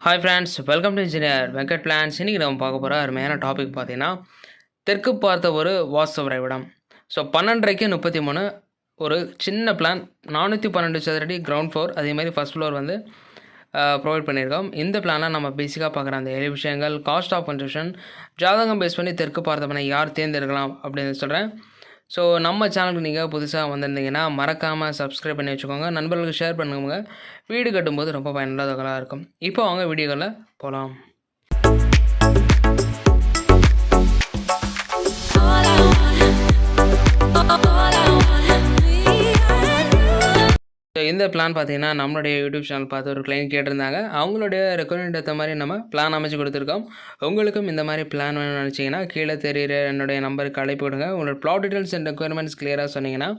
Hi friends welcome to engineer Venkat plans இன்றைக்கி நம்ம பார்க்க போகிற அருமையான டாபிக் பார்த்தீங்கன்னா தெற்கு பார்த்த ஒரு வாஸ்தவ வரைபடம் ஸோ பன்னெண்டரைக்கு முப்பத்தி மூணு ஒரு சின்ன பிளான் நானூற்றி பன்னெண்டு சதுரடி கிரவுண்ட் ஃப்ளோர் அதே மாதிரி ஃபஸ்ட் ஃப்ளோர் வந்து ப்ரொவைட் பண்ணியிருக்கோம். இந்த பிளானில் நம்ம பேசிக்காக பார்க்குற அந்த ஏழு விஷயங்கள் காஸ்ட் ஆஃப் கன்ஸ்ட்ரக்ஷன் ஜாதகம் பேஸ் பண்ணி தெற்கு பார்த்தவனை யார் தேர்ந்தெடுக்கலாம் அப்படின்னு சொல்கிறேன் ஸோ நம்ம சேனலுக்கு நீங்கள் புதுசாக வந்திருந்தீங்கன்னா மறக்காமல் சப்ஸ்கிரைப் பண்ணி வச்சுக்கோங்க. நண்பர்களுக்கு ஷேர் பண்ணுங்க. வீடு கட்டும்போது ரொம்ப பயனுள்ளதாக இருக்கும். இப்போ அவங்க வீடியோக்களை போகலாம் இந்த பிளான் பார்த்தீங்கன்னா நம்மளுடைய யூடியூப் சேனல் பார்த்து ஒரு கிளைண்ட் கேட்டிருந்தாங்க. அவங்களுடைய ரெக்குவயர்மெண்ட் ஏற்ற மாதிரி நம்ம பிளான் அமைச்சு கொடுத்துருக்கோம். உங்களுக்கும் இந்த மாதிரி பிளான் வேணும்னு நினச்சிங்கன்னா கீழே தெரியுற என்னுடைய நம்பருக்கு அழைப்பு விடுங்க. உங்களோட ப்ளாட் டீட்டெயில்ஸ் அண்ட் ரெக்குவயர்மெண்ட்ஸ் கிளியராக சொன்னீங்கன்னா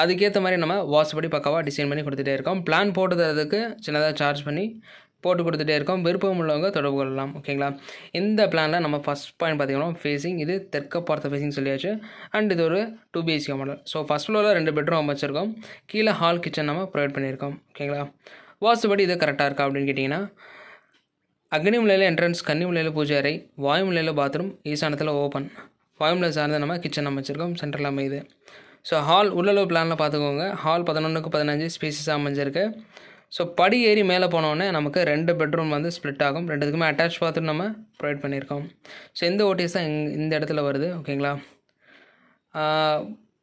அதுக்கேற்ற மாதிரி நம்ம வாட்ஸ்படி பக்காவாக டிசைன் பண்ணி கொடுத்துட்டே இருக்கோம். பிளான் போட்டு தரதுக்கு சின்னதாக சார்ஜ் பண்ணி போட்டு கொடுத்துட்டே இருக்கோம். விருப்பம் உள்ளவங்க தொடர்பு கொள்ளலாம். ஓகேங்களா இந்த பிளானில் நம்ம ஃபஸ்ட் பாயிண்ட் பார்த்தீங்கன்னா ஃபேஸிங் இது தெற்க பார்த்த ஃபேஸிங் சொல்லியாச்சு. அண்ட் இது ஒரு two BHK model so first ஃப்ளோரில் ரெண்டு பெட்ரூம் அமைச்சிருக்கோம். கீழே ஹால் கிச்சன் நம்ம ப்ரொவைட் பண்ணியிருக்கோம். ஓகேங்களா வாசுபடி இது கரெக்டாக இருக்கா அப்படின்னு கேட்டிங்கன்னா அக்னிமலையில் என்ட்ரன்ஸ் கன்னிமலையில் பூஜை அறை வாயுமலையில் பாத்ரூம் ஈசானத்தில் ஓப்பன் வாயுமலை சார்ந்த நம்ம கிச்சன் அமைச்சிருக்கோம். சென்ட்ரல் அமையுது. ஸோ ஹால் உள்ளளவு பிளானில் பார்த்துக்கோங்க. ஹால் பதினொன்றுக்கு பதினஞ்சு ஸ்பேசஸாக அமைஞ்சிருக்கு. ஸோ படி ஏறி மேலே போனோடனே நமக்கு ரெண்டு பெட்ரூம் வந்து ஸ்ப்ளிட் ஆகும். ரெண்டுத்துக்குமே அட்டாச் பாத்ரூம் நம்ம ப்ரொவைட் பண்ணியிருக்கோம். ஸோ இந்த ஓடிஎஸ் தான் இங் இந்த இடத்துல வருது. ஓகேங்களா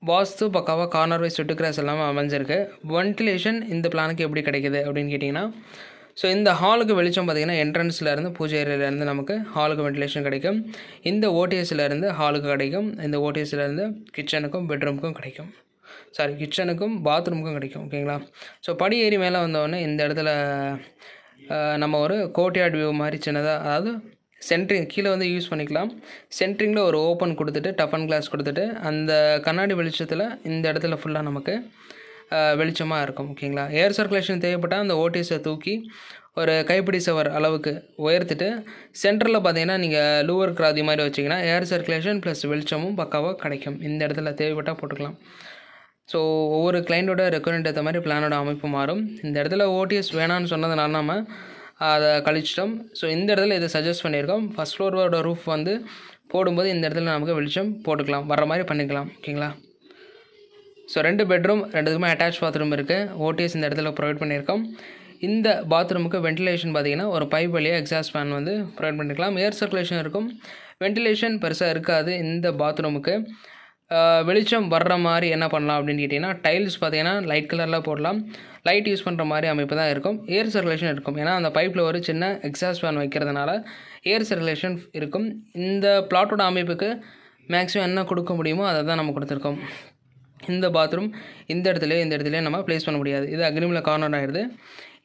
வாஸ்து பக்காவாக கார்னர் வைஸ் சுட்டு கிராஸ் எல்லாமே அமைஞ்சிருக்கு. வென்டிலேஷன் இந்த பிளானுக்கு எப்படி கிடைக்குது அப்படின்னு கேட்டிங்கன்னா ஸோ இந்த ஹாலுக்கு வெளிச்சம் பார்த்தீங்கன்னா என்ட்ரன்ஸ்லேருந்து பூஜை ஏரியிலேருந்து நமக்கு ஹாலுக்கு வென்டிலேஷன் கிடைக்கும். இந்த ஓடிஎஸ்லேருந்து ஹாலுக்கு கிடைக்கும். இந்த ஓடிஎஸ்லேருந்து கிச்சனுக்கும் பெட்ரூமுக்கும் கிடைக்கும். சாரி கிச்சனுக்கும் பாத்ரூமுக்கும் கிடைக்கும் ஓகேங்களா ஸோ படி ஏறி மேலே வந்தோடனே இந்த இடத்துல நம்ம ஒரு கோட்யார்ட் வியூ மாதிரி சின்னதாக அதாவது சென்ட்ரிங் கீழே வந்து யூஸ் பண்ணிக்கலாம். சென்ட்ரிங்கில் ஒரு ஓப்பன் கொடுத்துட்டு டஃபன் கிளாஸ் கொடுத்துட்டு அந்த கண்ணாடி வெளிச்சத்தில் இந்த இடத்துல ஃபுல்லாக நமக்கு வெளிச்சமாக இருக்கும் ஓகேங்களா ஏர் சர்க்குலேஷன் தேவைப்பட்டால் அந்த ஓடிஎஸை தூக்கி ஒரு கைப்பிடி சவர் அளவுக்கு உயர்த்திட்டு சென்டரில் பார்த்தீங்கன்னா நீங்கள் லூவர் கிராதி மாதிரி வச்சிங்கன்னா ஏர் சர்க்குலேஷன் ப்ளஸ் வெளிச்சமும் பக்காவாக கிடைக்கும். இந்த இடத்துல தேவைப்பட்டால் போட்டுக்கலாம். ஸோ ஒவ்வொரு கிளைண்ட்டோட ரெக்குவயர்மெண்ட் ஏற்ற மாதிரி பிளானோட அமைப்பு மாறும். இந்த இடத்துல ஓடிஎஸ் வேணான்னு சொன்னதுனால நம்ம அதை கழிச்சிட்டோம். ஸோ இந்த இடத்துல இதை சஜஸ்ட் பண்ணியிருக்கோம். ஃபஸ்ட் ஃப்ளோரோட ரூஃப் வந்து போடும்போது இந்த இடத்துல நமக்கு வெளிச்சம் போட்டுக்கலாம். வர மாதிரி பண்ணிக்கலாம். ஓகேங்களா ஸோ ரெண்டு பெட்ரூம் ரெண்டுத்துக்குமே அட்டாச் பாத்ரூம் இருக்குது ஓடிஎஸ் இந்த இடத்துல ப்ரொவைட் பண்ணியிருக்கோம். இந்த பாத்ரூமுக்கு வென்டிலேஷன் பார்த்திங்கன்னா ஒரு பைப் வழியாக எக்ஸாஸ்ட் ஃபேன் வந்து ப்ரொவைட் பண்ணிக்கலாம். ஏர் சர்க்குலேஷன் இருக்கும். வென்டிலேஷன் பெருசாக இருக்காது இந்த பாத்ரூமுக்கு வெளிச்சம் வர்ற மாதிரி என்ன பண்ணலாம் அப்படின்னு கேட்டிங்கன்னா டைல்ஸ் பார்த்தீங்கன்னா லைட் கலரில் போடலாம். லைட் யூஸ் பண்ணுற மாதிரி அமைப்பு தான் இருக்கும். ஏர் சர்க்குலேஷன் இருக்கும். ஏன்னா அந்த பைப்பில் ஒரு சின்ன எக்ஸாஸ்ட் ஃபேன் வைக்கிறதுனால ஏர் சர்க்குலேஷன் இருக்கும். இந்த பிளாட்டோட அமைப்புக்கு மேக்ஸிமம் என்ன கொடுக்க முடியுமோ அதை தான் நம்ம கொடுத்துருக்கோம். இந்த பாத்ரூம் இந்த இடத்துல இந்த இடத்துல நம்ம ப்ளேஸ் பண்ண முடியாது. இது அக்னிமில் கார்னர் ஆகிடுது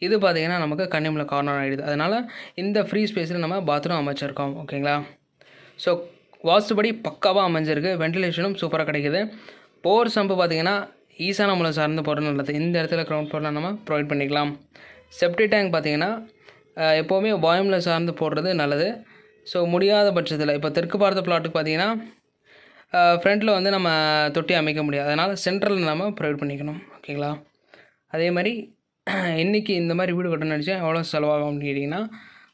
இது பார்த்தீங்கன்னா நமக்கு கன்னிமில் கார்னர் ஆகிடுது அதனால் இந்த ஃப்ரீ ஸ்பேஸில் நம்ம பாத்ரூம் அமைச்சிருக்கோம். ஓகேங்களா ஸோ வாஸ்துபடி பக்காவாக அமைஞ்சிருக்கு. வென்டிலேஷனும் சூப்பராக கிடைக்குது. போர் சம்பு பார்த்தீங்கன்னா ஈசான மூலம் சார்ந்து போகிறது நல்லது. இந்த இடத்துல கிரவுண்ட் ஃப்ளோரில் நம்ம ப்ரொவைட் பண்ணிக்கலாம். செப்டி டேங்க் பார்த்தீங்கன்னா எப்போவுமே வாயுமில் சார்ந்து போடுறது நல்லது. ஸோ முடியாத பட்சத்தில் இப்போ தெற்கு பார்த்த பிளாட்டுக்கு பார்த்தீங்கன்னா ஃப்ரண்ட்டில் வந்து நம்ம தொட்டி அமைக்க முடியாது. அதனால் சென்ட்ரலில் நம்ம ப்ரொவைட் பண்ணிக்கணும். ஓகேங்களா அதே மாதிரி இன்றைக்கி இந்த மாதிரி வீடு கட்டணும்னு நினச்சா எவ்வளோ செலவாகும் அப்படின்னு கேட்டிங்கன்னா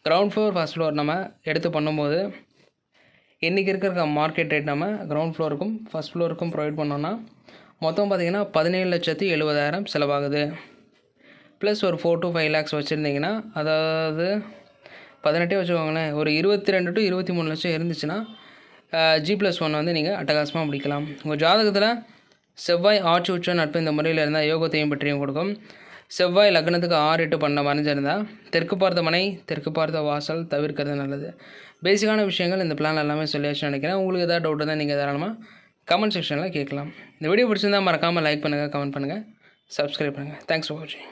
கிரவுண்ட் ஃப்ளோர் ஃபர்ஸ்ட் ஃப்ளோர் நம்ம எடுத்து பண்ணும்போது இன்றைக்கி இருக்கிற மார்க்கெட் ரேட் நம்ம கிரவுண்ட் ஃப்ளோருக்கும் ஃபஸ்ட் ஃப்ளோருக்கும் ப்ரொவைட் பண்ணோன்னா மொத்தம் பார்த்திங்கன்னா பதினேழு லட்சத்தி எழுபதாயிரம் செலவாகுது. ப்ளஸ் ஒரு ஃபோர் டு ஃபைவ் லேக்ஸ் வச்சுருந்தீங்கன்னா அதாவது பதினெட்டே வச்சுக்கோங்களேன் ஒரு இருபத்தி ரெண்டு டு இருபத்தி மூணு லட்சம் இருந்துச்சுன்னா ஜி ப்ளஸ் ஒன் வந்து நீங்கள் அட்டகாசமாக முடிக்கலாம். உங்கள் ஜாதகத்தில் செவ்வாய் ஆட்சி உச்சம் நட்பு இந்த முறையில் இருந்தால் யோகத்தையும் பற்றியும் கொடுக்கும். செவ்வாய் லக்னத்துக்கு ஆறு எட்டு பண்ண மறைஞ்சிருந்தால் தெற்கு பார்த்த மனை தெற்கு பார்த்த வாசல் தவிர்க்கிறது நல்லது. பேசிக்கான விஷயங்கள் இந்த பிளான் எல்லாமே சொல்லியாச்சுன்னு நினைக்கிறேன். உங்களுக்கு ஏதாவது டவுட் இருந்தால் நீங்கள் தாராளமாக கமெண்ட் செக்ஷனில் கேட்கலாம். இந்த வீடியோ பிடிச்சிருந்தால் மறக்காமல் லைக் பண்ணுங்கள் கமெண்ட் பண்ணுங்கள் சப்ஸ்கிரைப் பண்ணுங்கள் தேங்க்ஸ் ஃபார் வாட்சிங்